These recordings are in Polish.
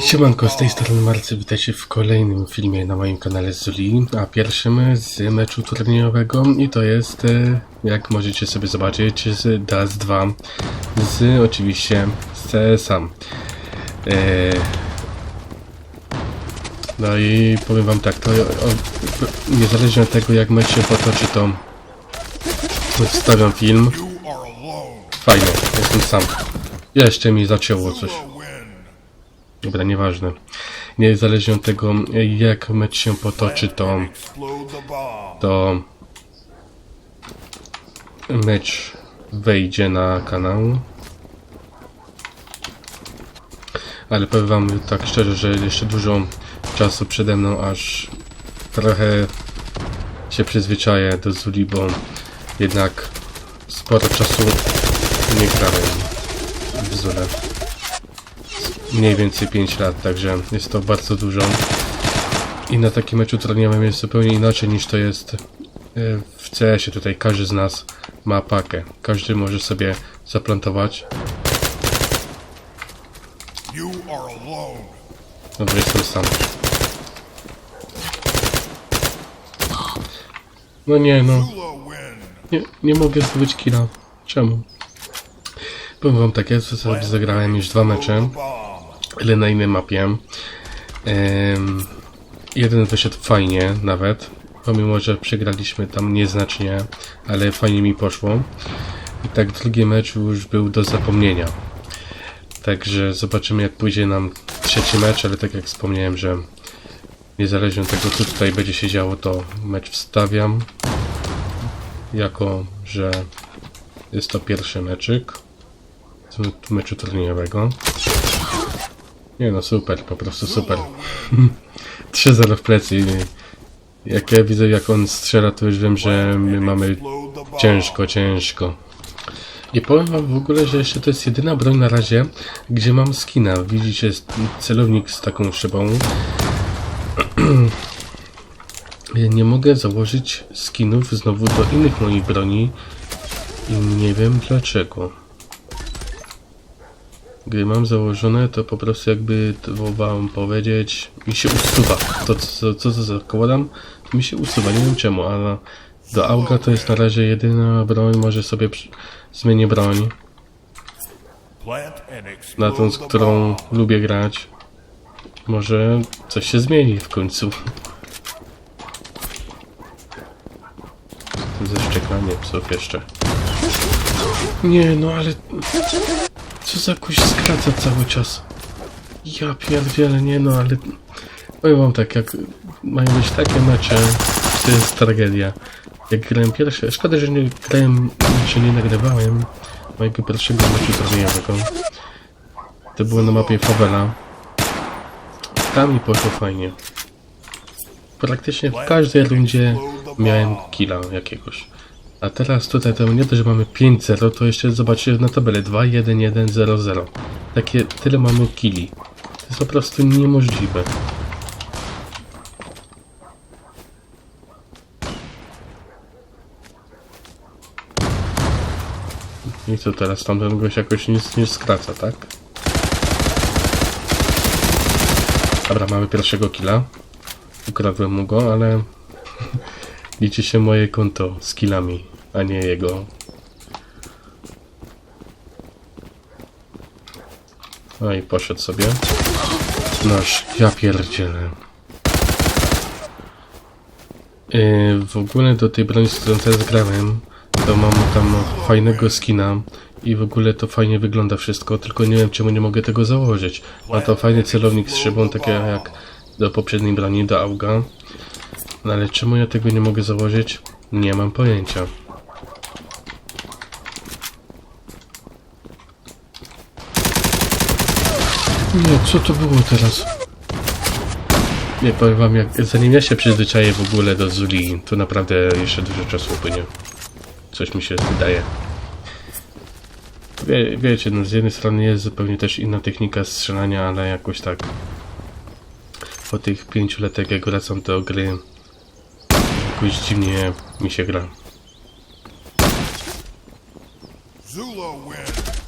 Siemanko, z tej strony Marcy, witajcie w kolejnym filmie na moim kanale Zuli, a pierwszym z meczu turniejowego i to jest, e, jak możecie sobie zobaczyć, z DAS 2, z oczywiście z CS-a. E, No i powiem wam tak, to niezależnie od tego jak mecz się potoczy, to wstawiam film. Fajnie, jestem sam. Jeszcze mi zacięło coś. Dobra, nieważne. Niezależnie od tego, jak mecz się potoczy, to, to mecz wejdzie na kanał. Ale powiem wam tak szczerze, że jeszcze dużo czasu przede mną, aż trochę się przyzwyczaję do Zuli, bo jednak sporo czasu nie grałem w Zulę mniej więcej 5 lat, także jest to bardzo dużo. I na takim meczu turniejowym jest zupełnie inaczej niż to jest e, w CS-ie. Tutaj każdy z nas ma pakę. Każdy może sobie zaplantować. Dobrze, jestem sam. No nie, no. Nie, nie mogę zdobyć killa. Czemu? Powiem wam tak, ja sobie zagrałem już dwa mecze. Ale na innej mapie. Em, jeden wyszedł fajnie nawet, pomimo że przegraliśmy tam nieznacznie, ale fajnie mi poszło. I tak drugi mecz już był do zapomnienia. Także zobaczymy jak pójdzie nam trzeci mecz, ale tak jak wspomniałem, że niezależnie od tego co tutaj będzie się działo, to mecz wstawiam. Jako, że jest to pierwszy meczyk z meczu turniejowego. Nie no, super, po prostu super. 3-0 w plecy. Jak ja widzę, jak on strzela, to już wiem, że my mamy ciężko, ciężko. I powiem wam w ogóle, że jeszcze to jest jedyna broń na razie, gdzie mam skina. Widzicie, celownik z taką szybą. Ja nie mogę założyć skinów znowu do innych moich broni i nie wiem dlaczego. Gdy mam założone, to po prostu jakby to wam powiedzieć, mi się usuwa. To co, co, co zakładam, to mi się usuwa, nie wiem czemu, ale do auga to jest na razie jedyna broń, może sobie zmienię broń na tą, z którą lubię grać. Może coś się zmieni w końcu. Zeszczekanie psów jeszcze. Nie, no ale... Co za kuś skraca cały czas. Ja pierdzielę, nie no, ale... Powiem wam tak, jak mają być takie mecze, to jest tragedia. Jak grałem pierwsze... Szkoda, że nie grałem, że nie nagrywałem mojego pierwszego meczu turniejowego. To było na mapie Favela. Tam mi poszło fajnie. Praktycznie w każdej rundzie miałem killa jakiegoś. A teraz tutaj to nie to, że mamy 5-0, to jeszcze zobaczcie na tabelę 2-1-1-0-0. Takie, tyle mamy killi. To jest po prostu niemożliwe. I co teraz, tamten gość jakoś nic nie skraca, tak? Dobra, mamy pierwszego killa. Ukradłem mu go, ale liczy się moje konto z killami, a nie jego. No i poszedł sobie. Noż, ja pierdzielę. Yy, w ogóle do tej broni, z którą teraz grałem, to mam tam fajnego skina i w ogóle to fajnie wygląda wszystko, tylko nie wiem czemu nie mogę tego założyć. Ma to fajny celownik z szybą, takie jak do poprzedniej broni, do auga. No ale czemu ja tego nie mogę założyć? Nie mam pojęcia. Nie, co to było teraz? Nie powiem wam, jak zanim ja się przyzwyczaję w ogóle do Zuli, to naprawdę jeszcze dużo czasu upłynie. Coś mi się wydaje. Wie, wiecie, no z jednej strony jest zupełnie też inna technika strzelania, ale jakoś tak po tych pięciu latach jak wracam do gry jakoś dziwnie mi się gra.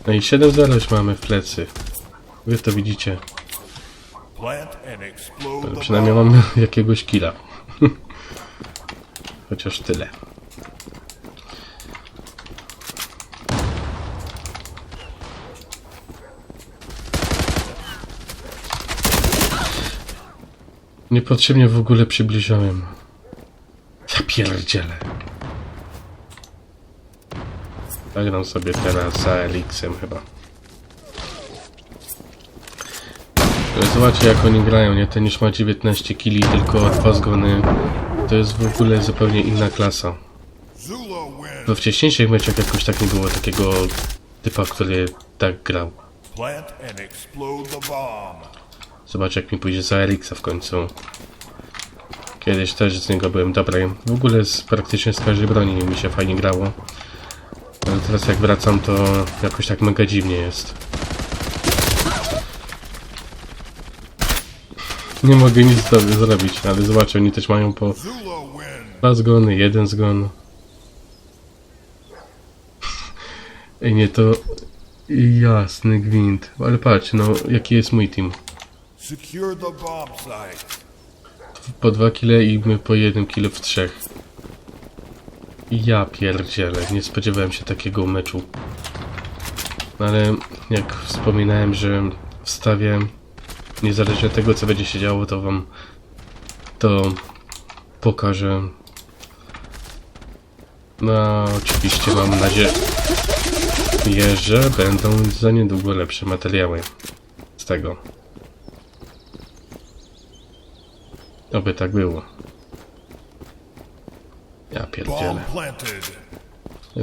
No i 7-0 już mamy w plecy. Wy to widzicie. Ale przynajmniej bomb. mam jakiegoś killa. Chociaż tyle. Niepotrzebnie w ogóle przybliżałem. Ja pierdzielę. Zagram sobie teraz za Elixem chyba. Ale Zobaczcie jak oni grają, nie? Ten już ma 19 kili, tylko dwa zgony. To jest w ogóle zupełnie inna klasa. We wcześniejszych meczach jakoś tak nie było takiego typa, który tak grał. Zobacz jak mi pójdzie za Elixa w końcu. Kiedyś też z niego byłem dobry. W ogóle z, praktycznie z każdej broni mi się fajnie grało. Ale teraz jak wracam to jakoś tak mega dziwnie jest. Nie mogę nic sobie zrobić, ale zobaczę, oni też mają po. Dwa zgony, jeden zgon. Ej, nie, to... Jasny gwint. Ale patrz, no, jaki jest mój team. Po dwa kile i my po jednym kilo w trzech. Ja pierdzielę, nie spodziewałem się takiego meczu. Ale jak wspominałem, że wstawię, niezależnie od tego co będzie się działo, to wam to pokażę. No oczywiście mam nadzieję, że będą za niedługo lepsze materiały z tego. Oby tak było. Ja pierdzielę.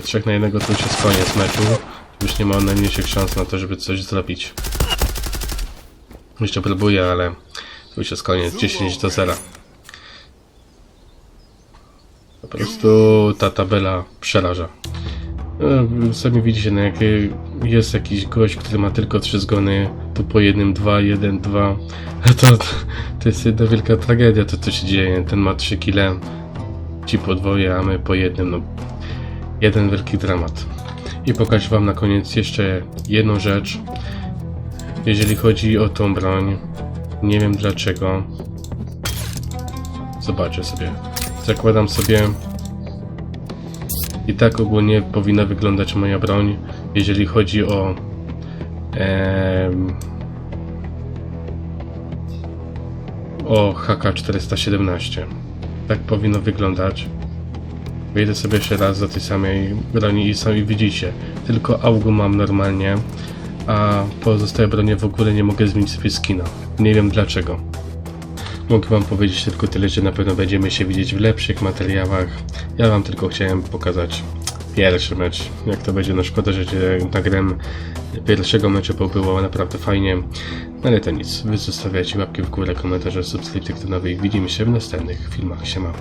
Trzech na jednego to już jest koniec meczu. Już nie ma najmniejszych szans na to, żeby coś zrobić. Jeszcze próbuję, ale to już jest koniec. 10 do 0. Po prostu ta tabela przeraża. No, Sami widzicie, no jak jest jakiś gość, który ma tylko 3 zgony, tu po jednym 2, 1, 2, to, to jest jedna wielka tragedia to co się dzieje. Ten ma 3 kile, ci po dwoje, a my po jednym, no jeden wielki dramat. I pokażę wam na koniec jeszcze jedną rzecz. Jeżeli chodzi o tą broń, nie wiem dlaczego. Zobaczę sobie. Zakładam sobie. I tak ogólnie powinna wyglądać moja broń, jeżeli chodzi o em, o HK417. Tak powinno wyglądać. Wejdę sobie jeszcze raz do tej samej broni i sami widzicie. Tylko augu mam normalnie, a pozostałe bronie w ogóle nie mogę zmienić sobie skina. Nie wiem dlaczego. Mogę wam powiedzieć tylko tyle, że na pewno będziemy się widzieć w lepszych materiałach. Ja wam tylko chciałem pokazać pierwszy mecz. Jak to będzie, no szkoda, że nagrałem pierwszego meczu, bo było naprawdę fajnie. No ale to nic. Wy zostawiacie łapki w górę, komentarze, subskrypcje kanały i widzimy się w następnych filmach. Siema.